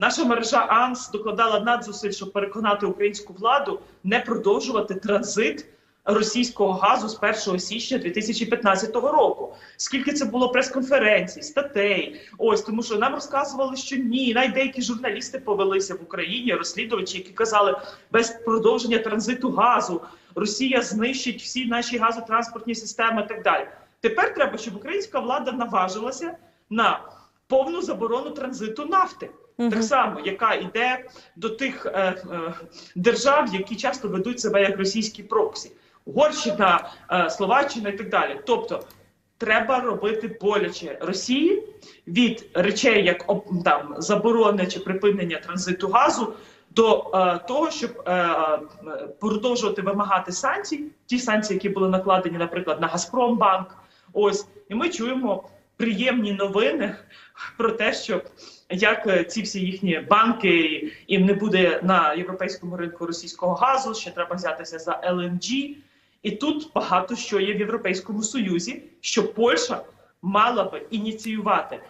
Наша мережа АНС докладала надзусиль, щоб переконати українську владу не продовжувати транзит російського газу з 1 січня 2015 року. Скільки це було прес-конференцій, статей? Ось тому, що нам розказували, що ні, навіть деякі журналісти повелися в Україні, розслідувачі, які казали, без продовження транзиту газу Росія знищить всі наші газотранспортні системи. і Так далі. Тепер треба, щоб українська влада наважилася на повну заборону транзиту нафти. Так само, яка йде до тих е, е, держав, які часто ведуть себе як російські проксі, Угорщина, е, Словаччина і так далі. Тобто треба робити боляче Росії від речей, як там заборони чи припинення транзиту газу. До е, того, щоб е, е, продовжувати вимагати санкцій, ті санкції, які були накладені, наприклад, на Газпромбанк. Ось і ми чуємо приємні новини про те, що як е, ці всі їхні банки і не буде на європейському ринку російського газу, ще треба взятися за LNG. І тут багато що є в Європейському Союзі, що Польща мала би ініціювати